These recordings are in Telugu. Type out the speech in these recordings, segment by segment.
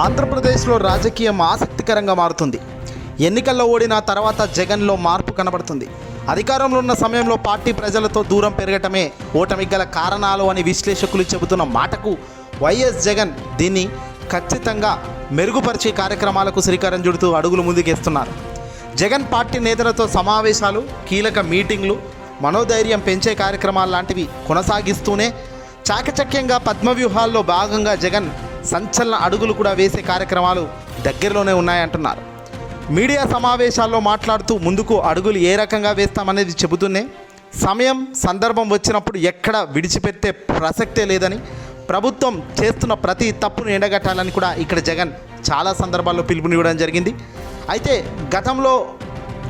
ఆంధ్రప్రదేశ్లో రాజకీయం ఆసక్తికరంగా మారుతుంది. ఎన్నికల్లో ఓడిన తర్వాత జగన్లో మార్పు కనబడుతుంది. అధికారంలో ఉన్న సమయంలో పార్టీ ప్రజలతో దూరం పెరగటమే ఓటమి గల కారణాలు అని విశ్లేషకులు చెబుతున్న మాటకు వైఎస్ జగన్ దీన్ని ఖచ్చితంగా మెరుగుపరిచే కార్యక్రమాలకు శ్రీకారం చుడుతూ అడుగులు ముందుకేస్తున్నారు. జగన్ పార్టీ నేతలతో సమావేశాలు కీలక మీటింగ్లు మనోధైర్యం పెంచే కార్యక్రమాలు లాంటివి కొనసాగిస్తూనే చాకచక్యంగా పద్మవ్యూహాల్లో భాగంగా జగన్ సంచలన అడుగులు కూడా వేసే కార్యక్రమాలు దగ్గరలోనే ఉన్నాయంటున్నారు. మీడియా సమావేశాల్లో మాట్లాడుతూ ముందుకు అడుగులు ఏ రకంగా వేస్తామనేది చెబుతూనే సమయం సందర్భం వచ్చినప్పుడు ఎక్కడ విడిచిపెట్టే ప్రసక్తే లేదని ప్రభుత్వం చేస్తున్న ప్రతి తప్పును ఎండగట్టాలని కూడా ఇక్కడ జగన్ చాలా సందర్భాల్లో పిలుపునివ్వడం జరిగింది. అయితే గతంలో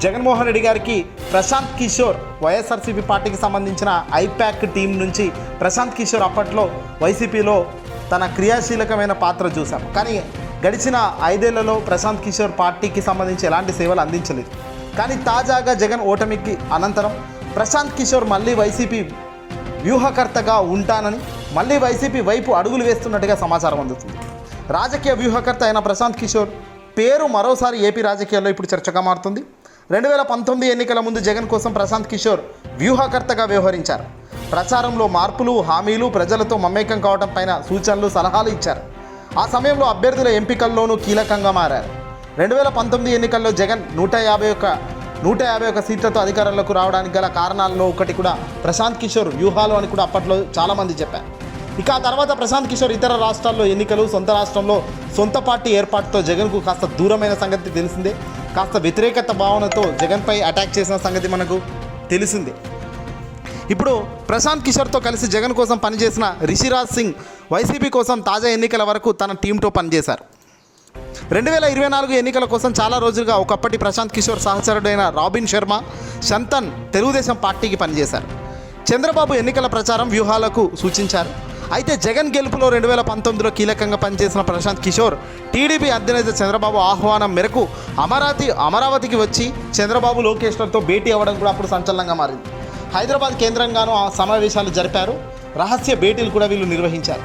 జగన్మోహన్ రెడ్డి గారికి ప్రశాంత్ కిషోర్ వైఎస్ఆర్సీపీ పార్టీకి సంబంధించిన ఐప్యాక్ టీం నుంచి ప్రశాంత్ కిషోర్ అప్పట్లో వైసీపీలో తన క్రియాశీలకమైన పాత్ర చూశాం. కానీ గడిచిన ఐదేళ్ళలో ప్రశాంత్ కిషోర్ పార్టీకి సంబంధించి ఎలాంటి సేవలు అందించలేదు. కానీ తాజాగా జగన్ ఓటమికి అనంతరం ప్రశాంత్ కిషోర్ మళ్ళీ వైసీపీ వ్యూహకర్తగా ఉంటానని మళ్ళీ వైసీపీ వైపు అడుగులు వేస్తున్నట్టుగా సమాచారం అందుతుంది. రాజకీయ వ్యూహకర్త అయిన ప్రశాంత్ కిషోర్ పేరు మరోసారి ఏపీ రాజకీయాల్లో ఇప్పుడు చర్చగా మారుతుంది. రెండు వేల పంతొమ్మిది ఎన్నికల ముందు జగన్ కోసం ప్రశాంత్ కిషోర్ వ్యూహకర్తగా వ్యవహరించారు. ప్రచారంలో మార్పులు హామీలు ప్రజలతో మమేకం కావడం పైన సూచనలు సలహాలు ఇచ్చారు. ఆ సమయంలో అభ్యర్థుల ఎంపికల్లోనూ కీలకంగా మారారు. రెండు వేల పంతొమ్మిది ఎన్నికల్లో జగన్ నూట యాభై ఒక్క నూట యాభై ఒక సీట్లతో అధికారంలోకి రావడానికి గల కారణాల్లో ఒకటి కూడా ప్రశాంత్ కిషోర్ వ్యూహాలు అని కూడా అప్పట్లో చాలామంది చెప్పారు. ఇక ఆ తర్వాత ప్రశాంత్ కిషోర్ ఇతర రాష్ట్రాల్లో ఎన్నికలు సొంత రాష్ట్రంలో సొంత పార్టీ ఏర్పాటుతో జగన్కు కాస్త దూరమైన సంగతి తెలిసిందే. కాస్త వ్యతిరేకత భావనతో జగన్పై అటాక్ చేసిన సంగతి మనకు తెలిసిందే. ఇప్పుడు ప్రశాంత్ కిషోర్తో కలిసి జగన్ కోసం పనిచేసిన రిషిరాజ్ సింగ్ వైసీపీ కోసం తాజా ఎన్నికల వరకు తన టీంతో పనిచేశారు. రెండు వేల ఇరవై నాలుగు ఎన్నికల కోసం చాలా రోజులుగా ఒకప్పటి ప్రశాంత్ కిషోర్ సహచరుడైన రాబిన్ శర్మ శంతన్ తెలుగుదేశం పార్టీకి పనిచేశారు. చంద్రబాబు ఎన్నికల ప్రచారం వ్యూహాలకు సూచించారు. అయితే జగన్ గెలుపులో రెండు వేల పంతొమ్మిదిలో కీలకంగా పనిచేసిన ప్రశాంత్ కిషోర్ టీడీపీ అధినేత చంద్రబాబు ఆహ్వానం మేరకు అమరావతి అమరావతికి వచ్చి చంద్రబాబు లోకేష్లతో భేటీ అవ్వడం కూడా అప్పుడు సంచలనంగా మారింది. హైదరాబాద్ కేంద్రంగానూ ఆ సమావేశాలు జరిపారు. రహస్య భేటీలు కూడా వీళ్ళు నిర్వహించారు.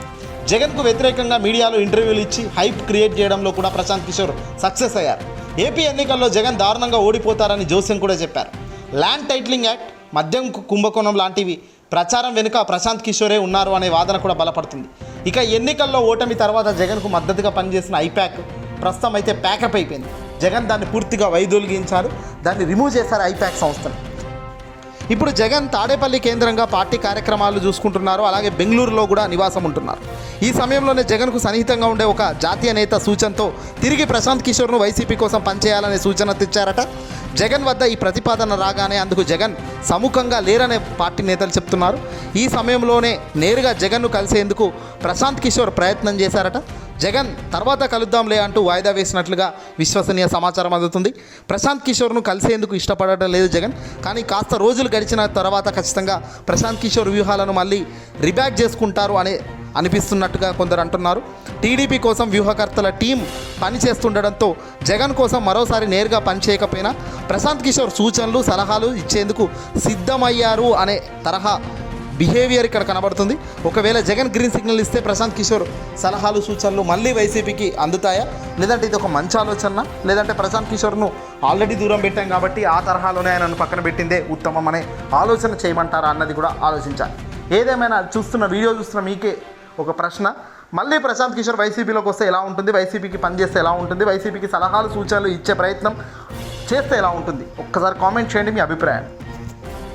జగన్కు వ్యతిరేకంగా మీడియాలో ఇంటర్వ్యూలు ఇచ్చి హైప్ క్రియేట్ చేయడంలో కూడా ప్రశాంత్ కిషోర్ సక్సెస్ అయ్యారు. ఏపీ ఎన్నికల్లో జగన్ దారుణంగా ఓడిపోతారని జోస్యం కూడా చెప్పారు. ల్యాండ్ టైటిలింగ్ యాక్ట్ మద్యం కుంభకోణం లాంటివి ప్రచారం వెనుక ప్రశాంత్ కిషోరే ఉన్నారు అనే వాదన కూడా బలపడుతుంది. ఇక ఎన్నికల్లో ఓటమి తర్వాత జగన్కు మద్దతుగా పనిచేసిన ఐప్యాక్ ప్రస్తుతం అయితే ప్యాకప్ అయిపోయింది. జగన్ దాన్ని పూర్తిగా వైదొలిగించారు. దాన్ని రిమూవ్ చేశారు ఐప్యాక్ సంస్థను ఇప్పుడు జగన్ తాడేపల్లి కేంద్రంగా పార్టీ కార్యక్రమాలు చూసుకుంటున్నారు అలాగే బెంగళూరులో కూడా నివాసం ఉంటున్నారు. ఈ సమయంలోనే జగన్కు సన్నిహితంగా ఉండే ఒక జాతీయ నేత సూచనతో తిరిగి ప్రశాంత్ కిషోర్ను వైసీపీ కోసం పనిచేయాలనే సూచన తెచ్చారట. జగన్ వద్ద ఈ ప్రతిపాదన రాగానే అందుకు జగన్ సముఖంగా లేరనే పార్టీ నేతలు చెప్తున్నారు. ఈ సమయంలోనే నేరుగా జగన్ను కలిసేందుకు ప్రశాంత్ కిషోర్ ప్రయత్నం చేశారట. జగన్ తర్వాత కలుద్దాంలే అంటూ వాయిదా వేసినట్లుగా విశ్వసనీయ సమాచారం అందుతుంది. ప్రశాంత్ కిషోర్ను కలిసేందుకు ఇష్టపడటం లేదు జగన్ కానీ కాస్త రోజులు గడిచిన తర్వాత ఖచ్చితంగా ప్రశాంత్ కిషోర్ వ్యూహాలను మళ్ళీ రిబ్యాక్ చేసుకుంటారు అనే అనిపిస్తున్నట్టుగా కొందరు అంటున్నారు. టీడీపీ కోసం వ్యూహకర్తల టీం పనిచేస్తుండడంతో జగన్ కోసం మరోసారి నేరుగా పనిచేయకపోయినా ప్రశాంత్ కిషోర్ సూచనలు సలహాలు ఇచ్చేందుకు సిద్ధమయ్యారు అనే తరహా బిహేవియర్ ఇక్కడ కనబడుతుంది. ఒకవేళ జగన్ గ్రీన్ సిగ్నల్ ఇస్తే ప్రశాంత్ కిషోర్ సలహాలు సూచనలు మళ్ళీ వైసీపీకి అందుతాయా? లేదంటే ఇది ఒక మంచి ఆలోచన? లేదంటే ప్రశాంత్ కిషోర్ను ఆల్రెడీ దూరం పెట్టాం కాబట్టి ఆ తరహాలోనే ఆయనను పక్కన పెట్టిందే ఉత్తమం అనే ఆలోచన చేయమంటారా అన్నది కూడా ఆలోచించాలి. ఏదేమైనా చూస్తున్న వీడియో చూస్తున్న మీకే ఒక ప్రశ్న. మళ్ళీ ప్రశాంత్ కిషోర్ వైసీపీలోకి వస్తే ఎలా ఉంటుంది? వైసీపీకి పనిచేస్తే ఎలా ఉంటుంది? వైసీపీకి సలహాలు సూచనలు ఇచ్చే ప్రయత్నం చేస్తే ఎలా ఉంటుంది? ఒక్కసారి కామెంట్ చేయండి మీ అభిప్రాయం.